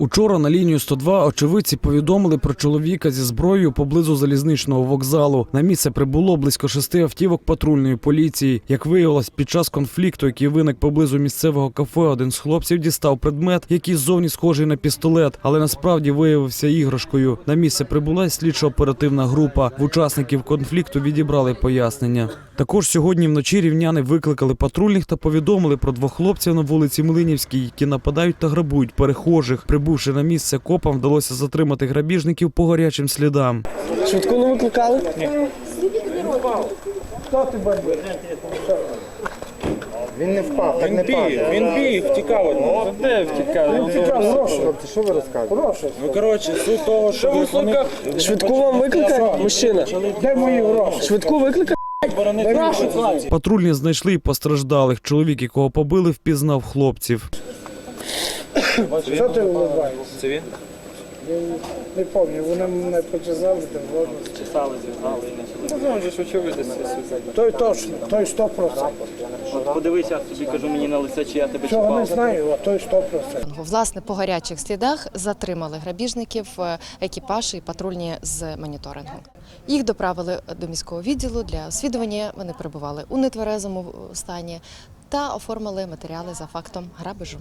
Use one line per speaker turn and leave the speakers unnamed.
Учора на лінію 102 очевидці повідомили про чоловіка зі зброєю поблизу залізничного вокзалу. На місце прибуло близько шести автівок патрульної поліції. Як виявилось, під час конфлікту, який виник поблизу місцевого кафе, один з хлопців дістав предмет, який ззовні схожий на пістолет, але насправді виявився іграшкою. На місце прибула слідчо-оперативна група. В учасників конфлікту відібрали пояснення. Також сьогодні вночі рівняни викликали патрульних та повідомили про двох хлопців на вулиці Млинівській, які нападають та грабують перехожих. Прибувши на місце копам, вдалося затримати грабіжників по гарячим слідам.
Швидку не викликали?
Він не впав, так не падає.
Він біг, втікав від нас. Де втікав?
Хлопці, що ви розказуєте?
Ну коротше, суть того, що вони
Швидку вам викликали? Мужчина. Де мої гроші? Швидку викликали?
Патрульні знайшли постраждалих. Чоловік, якого побили, впізнав хлопців.
Що ти виливаєш?
Це він?
Не пам'ятаю, вони мене почесали, там ладно.
Чесали, зв'язали і почали. Ну, він же ж очевидець.
Той точно, той 100%.
От подивися, тобі кажу мені на лице, чи я тебе
Цього не знаю, а той 100%.
Власне, по гарячих слідах затримали грабіжників, е, екіпаж і патрульні з моніторингу. Їх доправили до міського відділу для освідування. Вони перебували у нетверезому стані та оформили матеріали за фактом грабежу.